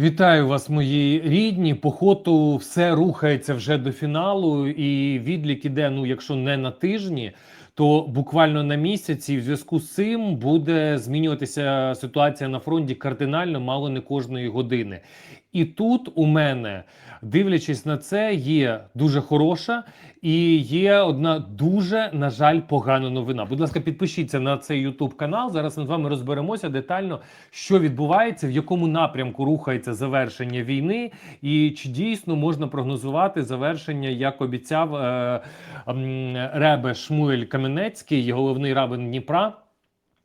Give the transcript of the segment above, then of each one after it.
Вітаю вас, мої рідні. По ходу все рухається вже до фіналу, і відлік іде, ну, якщо не на тижні, то буквально на місяці. В зв'язку з цим буде змінюватися ситуація на фронті кардинально, мало не кожної години. І тут у мене, дивлячись на це, є дуже хороша і є одна дуже, на жаль, погана новина. Будь ласка, підпишіться на цей YouTube канал. Зараз ми з вами розберемося детально, що відбувається, в якому напрямку рухається завершення війни, і чи дійсно можна прогнозувати завершення, як обіцяв е, м, Ребе Шмуель Каменецький, головний рабин Дніпра.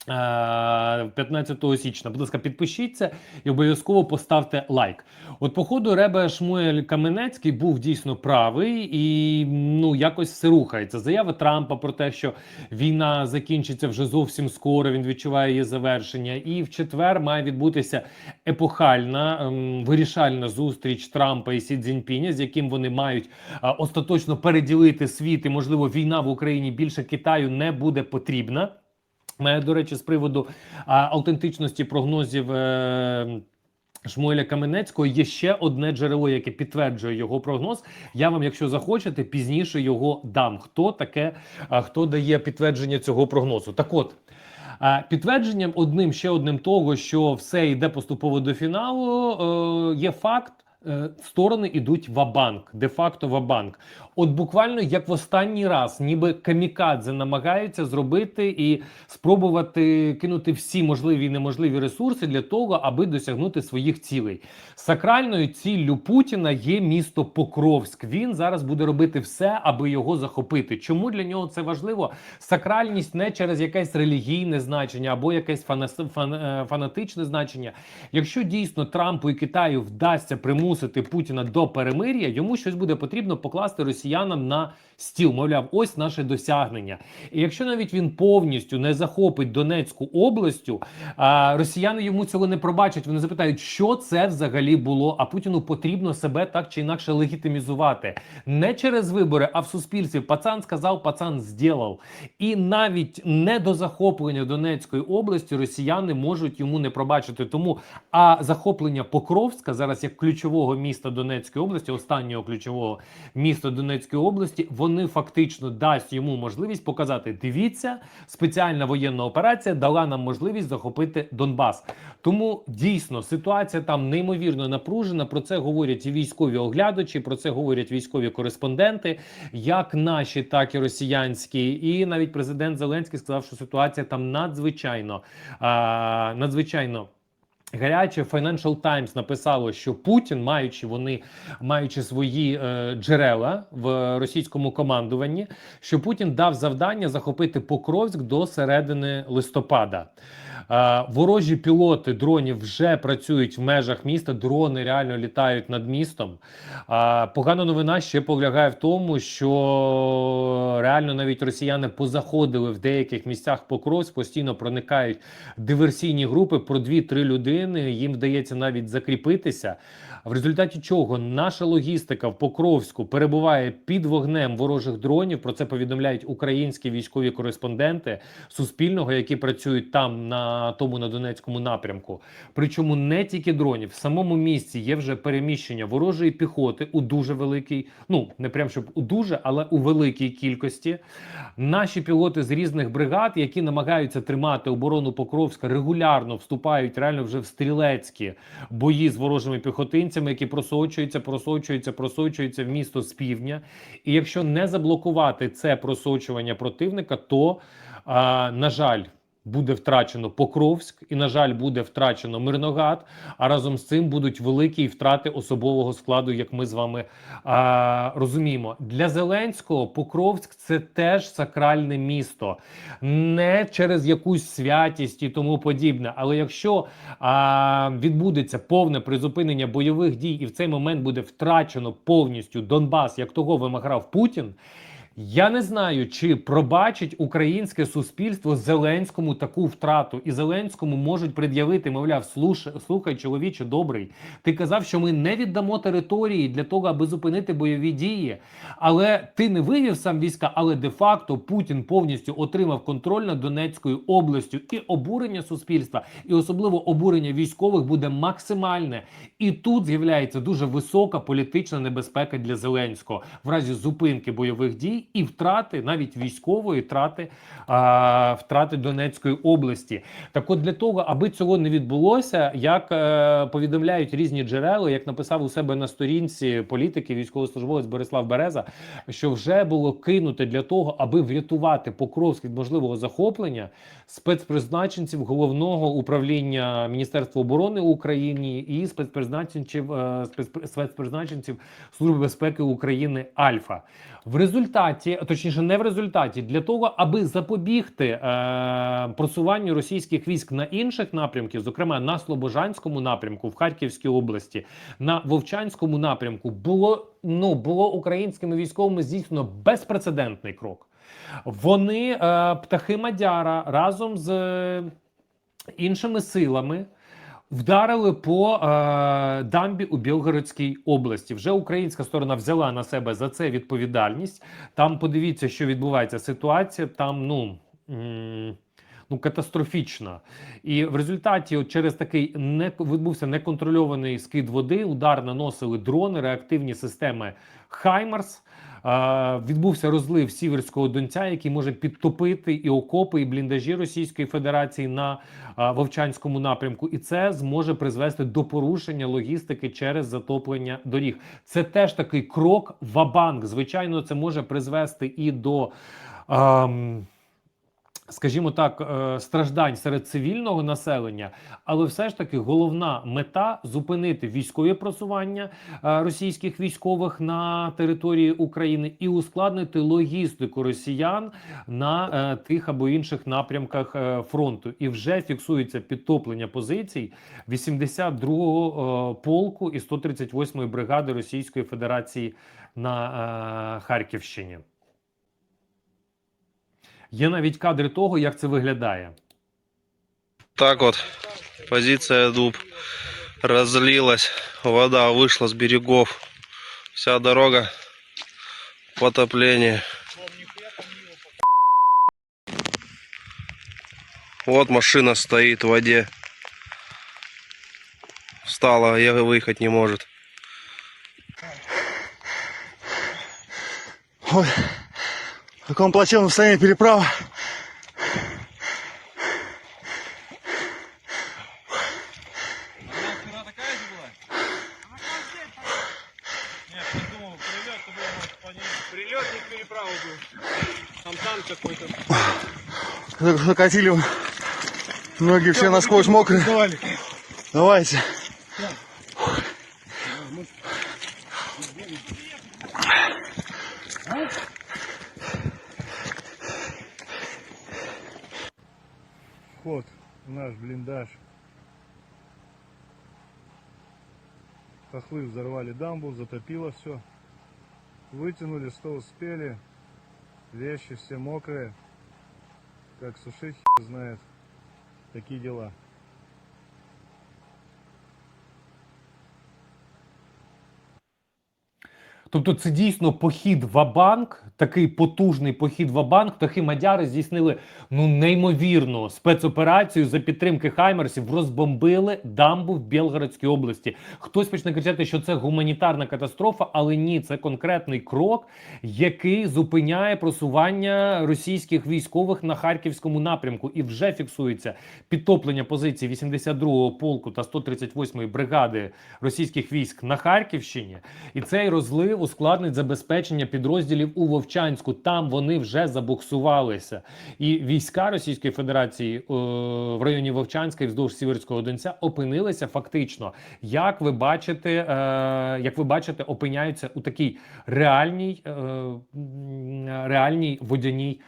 Е, 15 січня, будь ласка, підпишіться і обов'язково поставте лайк. От, по ходу, Ребе Шмуель Каменецький був дійсно правий і ну якось все рухається. Заява Трампа про те, що війна закінчиться вже зовсім скоро. Він відчуває її завершення. І в четвер має відбутися епохальна ем, вирішальна зустріч Трампа і Сі Цзіньпіня, з яким вони мають а, остаточно переділити світ. І можливо, війна в Україні більше Китаю не буде потрібна. Мене, до речі, з приводу автентичності прогнозів. Е, Шмуеля Каменецького є ще одне джерело, яке підтверджує його прогноз. Я вам, якщо захочете, пізніше його дам. Хто таке, хто дає підтвердження цього прогнозу? Так от. Підтвердженням одним ще одним того, що все йде поступово до фіналу, е, є факт. Е, Сторони йдуть в банк де-факто в банк От буквально як в останній раз, ніби камікадзе намагаються зробити і спробувати кинути всі можливі і неможливі ресурси для того, аби досягнути своїх цілей. Сакральною ціллю Путіна є місто Покровськ. Він зараз буде робити все, аби його захопити. Чому для нього це важливо? Сакральність не через якесь релігійне значення або якесь фана- фан- е, фанатичне значення. Якщо дійсно Трампу і Китаю вдасться примусити Путіна до перемир'я, йому щось буде потрібно покласти росіянам на стіл. Мовляв, ось наше досягнення. І якщо навіть він повністю не захопить Донецьку областю, росіяни йому цього не пробачать. Вони запитають, що це взагалі було. А Путіну потрібно себе так чи інакше легітимізувати не через вибори, а в суспільстві. Пацан сказав, пацан зділав. І навіть не до захоплення Донецької області росіяни можуть йому не пробачити. Тому а захоплення Покровська зараз як ключового міста Донецької області, останнього ключового міста Донецької області, вони фактично дасть йому можливість показати: дивіться, спеціальна воєнна операція дала нам можливість захопити Донбас. Тому дійсно ситуація там неймовірно напружена. Про це говорять і військові оглядачі, про це говорять військові кореспонденти, як наші, так і росіянські. І навіть президент Зеленський сказав, що ситуація там надзвичайно надзвичайно. Гаряче Financial Times написало, що Путін, маючи вони маючи свої е, джерела в російському командуванні, що Путін дав завдання захопити Покровськ до середини листопада. Е, ворожі пілоти дронів вже працюють в межах міста. Дрони реально літають над містом. Е, погана новина ще полягає в тому, що реально навіть росіяни позаходили в деяких місцях Покровськ, постійно проникають диверсійні групи про 2-3 людини. Їм вдається навіть закріпитися. В результаті чого наша логістика в Покровську перебуває під вогнем ворожих дронів. Про це повідомляють українські військові кореспонденти Суспільного, які працюють там на тому на Донецькому напрямку. Причому не тільки дронів, в самому місці є вже переміщення ворожої піхоти у дуже великій, ну не прям щоб у дуже, але у великій кількості. Наші пілоти з різних бригад, які намагаються тримати оборону Покровська, регулярно вступають реально вже в стрілецькі бої з ворожими піхотинцями, які просочуються, просочуються, просочуються в місто з півдня. І якщо не заблокувати це просочування противника, то на жаль. Буде втрачено Покровськ, і на жаль, буде втрачено Мирноград. А разом з цим будуть великі втрати особового складу, як ми з вами а, розуміємо. Для Зеленського Покровськ це теж сакральне місто, не через якусь святість і тому подібне. Але якщо а, відбудеться повне призупинення бойових дій, і в цей момент буде втрачено повністю Донбас, як того вимагав Путін. Я не знаю, чи пробачить українське суспільство Зеленському таку втрату, і Зеленському можуть пред'явити, мовляв, слухай, чоловіче, добрий. Ти казав, що ми не віддамо території для того, аби зупинити бойові дії. Але ти не вивів сам війська, але де-факто Путін повністю отримав контроль над Донецькою областю, і обурення суспільства, і особливо обурення військових буде максимальне. І тут з'являється дуже висока політична небезпека для Зеленського в разі зупинки бойових дій і втрати, навіть військової втрати, а, втрати Донецької області. Так, от для того, аби цього не відбулося, як е, повідомляють різні джерела, як написав у себе на сторінці політики, військовослужбовець Борислав Береза, що вже було кинуте для того, аби врятувати Покровськ від можливого захоплення спецпризначенців головного управління Міністерства оборони України і спецпризначенців е, спецпризначенців Служби безпеки України Альфа. В результаті, точніше, не в результаті, для того, аби запобігти е, просуванню російських військ на інших напрямках, зокрема на Слобожанському напрямку в Харківській області, на Вовчанському напрямку, було ну було українськими військовими здійснено безпрецедентний крок. Вони е, птахи Мадяра разом з е, іншими силами. Вдарили по е, дамбі у Білгородській області. Вже українська сторона взяла на себе за це відповідальність. Там подивіться, що відбувається. Ситуація там ну. Ну, катастрофічна, і в результаті, от через такий не відбувся неконтрольований скид води. Удар наносили дрони, реактивні системи Хаймарс. Е, відбувся розлив сіверського донця, який може підтопити і окопи, і бліндажі Російської Федерації на е, Вовчанському напрямку, і це зможе призвести до порушення логістики через затоплення доріг. Це теж такий крок в-банк. Звичайно, це може призвести і до. ем, Скажімо так, е, страждань серед цивільного населення, але все ж таки головна мета зупинити військові просування е, російських військових на території України і ускладнити логістику росіян на е, тих або інших напрямках фронту. І вже фіксується підтоплення позицій 82-го е, полку і 138-ї бригади Російської Федерації на Харківщині. Є навіть кадри того, як це виглядає. Так вот, позиция дуб разлилась, вода вышла с берегов, вся дорога потопление. Вот машина стоит в воде. Встала, я выехать не может. Ой, в каком плачевном состоянии переправа. Прилетник переправу был. Там танк какой-то. Закатили. Ноги все насквозь мокрые. Давайте. Хохлы взорвали дамбу, затопило все. Вытянули, что успели. Вещи все мокрые. Как сушить, знает. Такие дела. Тобто, це дійсно похід в-банк, такий потужний похід в-банк. Птахи Мадяри здійснили ну неймовірну спецоперацію за підтримки Хаймерсів. Розбомбили дамбу в Білгородській області. Хтось почне кричати, що це гуманітарна катастрофа, але ні, це конкретний крок, який зупиняє просування російських військових на харківському напрямку. І вже фіксується підтоплення позицій 82-го полку та 138-ї бригади російських військ на Харківщині. І цей розлив ускладнить забезпечення підрозділів у Вовчанську. Там вони вже забуксувалися. І війська Російської Федерації е, в районі Вовчанська і вздовж Сіверського Донця опинилися фактично, як ви бачите, е, як ви бачите, опиняються у такій реальній, е, реальній водяній.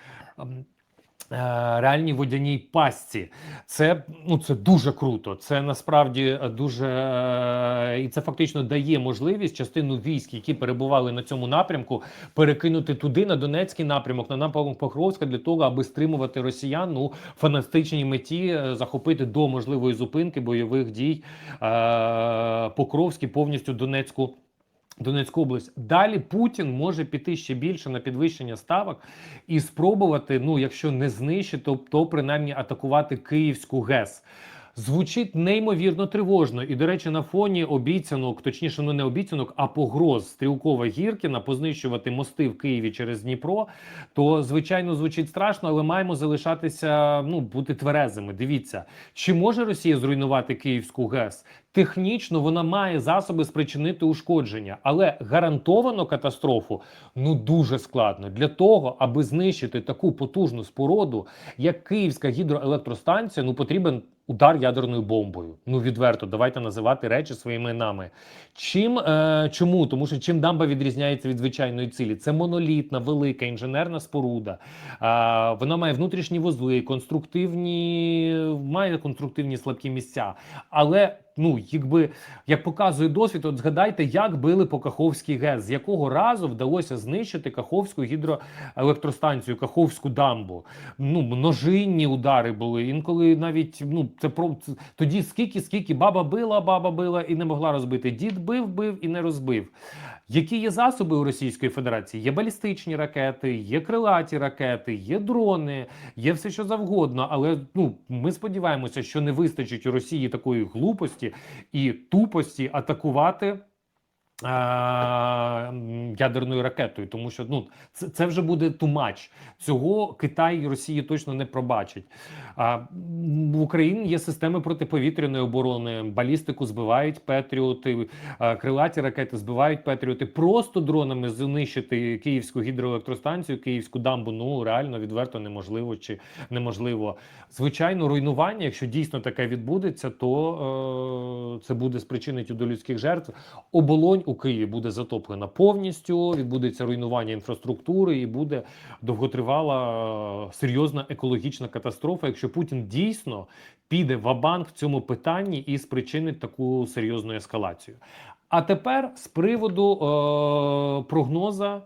Е, Реальній водяній пастці, це ну це дуже круто. Це насправді дуже е, і це фактично дає можливість частину військ, які перебували на цьому напрямку, перекинути туди на Донецький напрямок, на напрямок Покровська для того, аби стримувати росіян у фантастичній меті е, захопити до можливої зупинки бойових дій Покровський повністю Донецьку. Донецьку область. Далі Путін може піти ще більше на підвищення ставок і спробувати, ну якщо не знищити, то, то принаймні атакувати Київську ГЕС. Звучить неймовірно тривожно, і до речі, на фоні обіцянок, точніше, ну не обіцянок, а погроз Стрілкова Гіркіна познищувати мости в Києві через Дніпро. То звичайно звучить страшно, але маємо залишатися ну бути тверезими. Дивіться, чи може Росія зруйнувати Київську ГЕС? Технічно вона має засоби спричинити ушкодження, але гарантовано катастрофу ну дуже складно для того, аби знищити таку потужну споруду, як Київська гідроелектростанція, ну потрібен удар ядерною бомбою. Ну відверто, давайте називати речі своїми іменами. Чим е, чому? Тому що чим дамба відрізняється від звичайної цілі? Це монолітна, велика інженерна споруда. Е, вона має внутрішні вузли, конструктивні, має конструктивні слабкі місця. Але ну, якби як показує досвід, от згадайте, як били по Каховській ГЕС, з якого разу вдалося знищити Каховську гідроелектростанцію, Каховську дамбу. Ну, множинні удари були. Інколи навіть ну це про тоді скільки, скільки баба била, баба била і не могла розбити. Дід бив, бив і не розбив. Які є засоби у Російської Федерації? Є балістичні ракети, є крилаті ракети, є дрони, є все що завгодно. Але ну ми сподіваємося, що не вистачить у Росії такої глупості і тупості атакувати. Ядерною ракетою, тому що ну це, це вже буде тумач. Цього Китай і Росії точно не пробачать. А в Україні є системи протиповітряної оборони, балістику збивають Петріоти, крилаті ракети збивають Петріоти. Просто дронами знищити Київську гідроелектростанцію, Київську дамбу. Ну реально відверто неможливо чи неможливо. Звичайно, руйнування, якщо дійсно таке відбудеться, то е, це буде спричинити до людських жертв. Оболонь у Києві буде затоплена повністю. Відбудеться руйнування інфраструктури і буде довготривала е, серйозна екологічна катастрофа, якщо Путін дійсно піде в абанк в цьому питанні і спричинить таку серйозну ескалацію. А тепер з приводу е, прогноза е,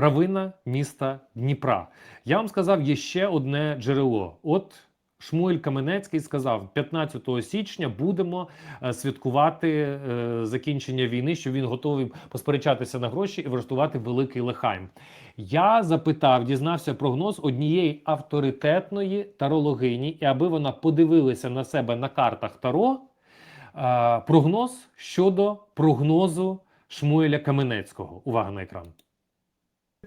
равина міста Дніпра. Я вам сказав, є ще одне джерело. От Шмуель Каменецький сказав, 15 січня будемо е, святкувати е, закінчення війни, що він готовий посперечатися на гроші і влаштувати великий лехайм. Я запитав, дізнався прогноз однієї авторитетної тарологині, і аби вона подивилася на себе на картах Таро, е, прогноз щодо прогнозу Шмуеля Каменецького. Увага на екран.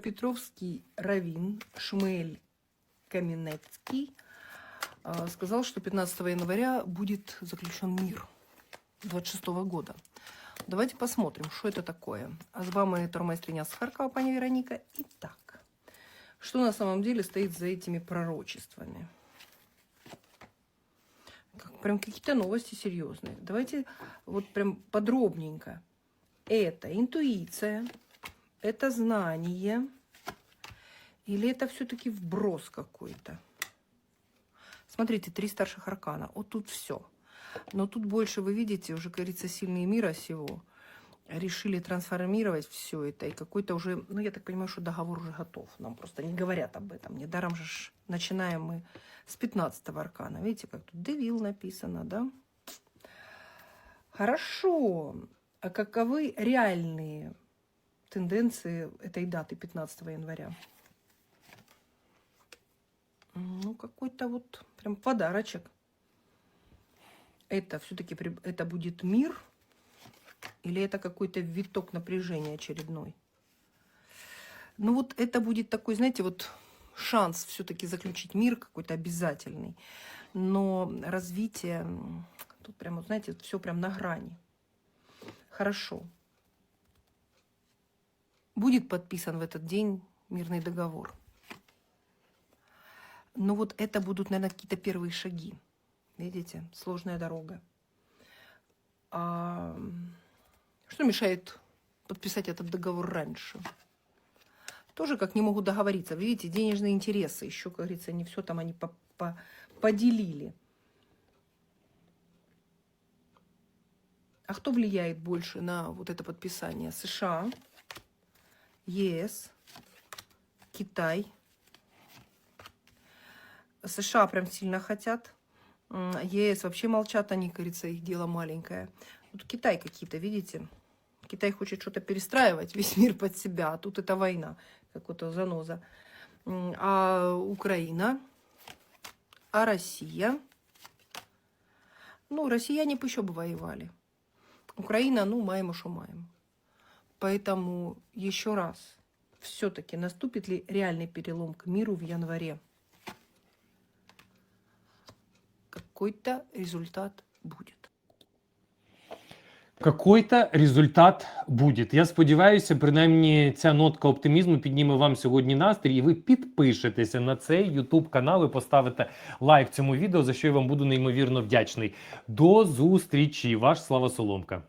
Петровский раввин Шмель Каменецкий а, сказал, что 15 января будет заключен мир 26 года. Давайте посмотрим, что это такое. А с вами Тормайстриня с Харькова, пани Вероника. Итак, что на самом деле стоит за этими пророчествами? Как, прям какие-то новости серьезные. Давайте вот прям подробненько. Это интуиция, это знание или это все-таки вброс какой-то? Смотрите, три старших аркана. Вот тут все. Но тут больше, вы видите, уже, как говорится, сильные мира сего решили трансформировать все это. И какой-то уже, ну, я так понимаю, что договор уже готов. Нам просто не говорят об этом. Недаром же начинаем мы с 15 аркана. Видите, как тут Девил написано, да? Хорошо. А каковы реальные тенденции этой даты 15 января? Ну, какой-то вот прям подарочек. Это все-таки это будет мир или это какой-то виток напряжения очередной? Ну вот это будет такой, знаете, вот шанс все-таки заключить мир какой-то обязательный. Но развитие, тут прямо, знаете, все прям на грани. Хорошо. Будет подписан в этот день мирный договор. Но вот это будут, наверное, какие-то первые шаги. Видите, сложная дорога. А что мешает подписать этот договор раньше? Тоже как не могут договориться. Видите, денежные интересы еще, как говорится, не все там они по- по- поделили. А кто влияет больше на вот это подписание? США, ЕС, Китай. США прям сильно хотят. ЕС вообще молчат, они, говорится, их дело маленькое. Тут Китай какие-то, видите? Китай хочет что-то перестраивать, весь мир под себя, а тут это война, какая-то заноза. А Украина, а Россия. Ну, россияне бы еще бы воевали. Украина, ну, маем, что маем. Поэтому еще раз, все-таки наступит ли реальный перелом к миру в январе? Какой-то результат будет. Какой-то результат буде. Я сподіваюся, принаймні ця нотка оптимізму підніме вам сьогодні настрій, і ви підпишетеся на цей YouTube канал і поставите лайк цьому відео, за що я вам буду неймовірно вдячний. До зустрічі, ваш Слава Соломка.